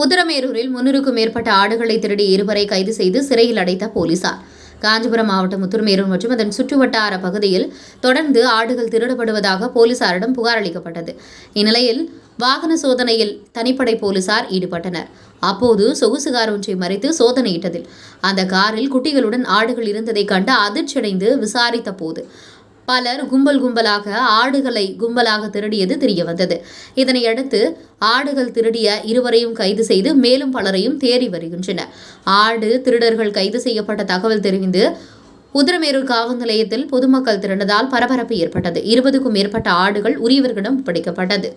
உத்தரமேரூரில் முன்னூறுக்கும் மேற்பட்ட ஆடுகளை திருடி இருவரை கைது செய்து சிறையில் அடைத்த போலீசார். காஞ்சிபுரம் மாவட்டம் முத்துமேரூர் மற்றும் அதன் சுற்றுவட்டார பகுதியில் தொடர்ந்து ஆடுகள் திருடப்படுவதாக போலீசாரிடம் புகார் அளிக்கப்பட்டது. இந்நிலையில் வாகன சோதனையில் தனிப்படை போலீசார் ஈடுபட்டனர். அப்போது சொகுசு கார் ஒன்றை மறைத்து சோதனையிட்டதில் அந்த காரில் குட்டிகளுடன் ஆடுகள் இருந்ததை கண்டு அதிர்ச்சியடைந்து விசாரித்த போது பலர் கும்பல் கும்பலாக ஆடுகளை கும்பலாக திருடியது தெரியவந்தது. இதனையடுத்து ஆடுகள் திருடிய இருவரையும் கைது செய்து மேலும் பலரையும் தேடி வருகின்றனர். ஆடு திருடர்கள் கைது செய்யப்பட்ட தகவல் தெரிந்து உதிரமேரூர் காவல் நிலையத்தில் பொதுமக்கள் திரண்டதால் பரபரப்பு ஏற்பட்டது. இருபதுக்கும் மேற்பட்ட ஆடுகள் உரியவர்களிடம் ஒப்படைக்கப்பட்டது.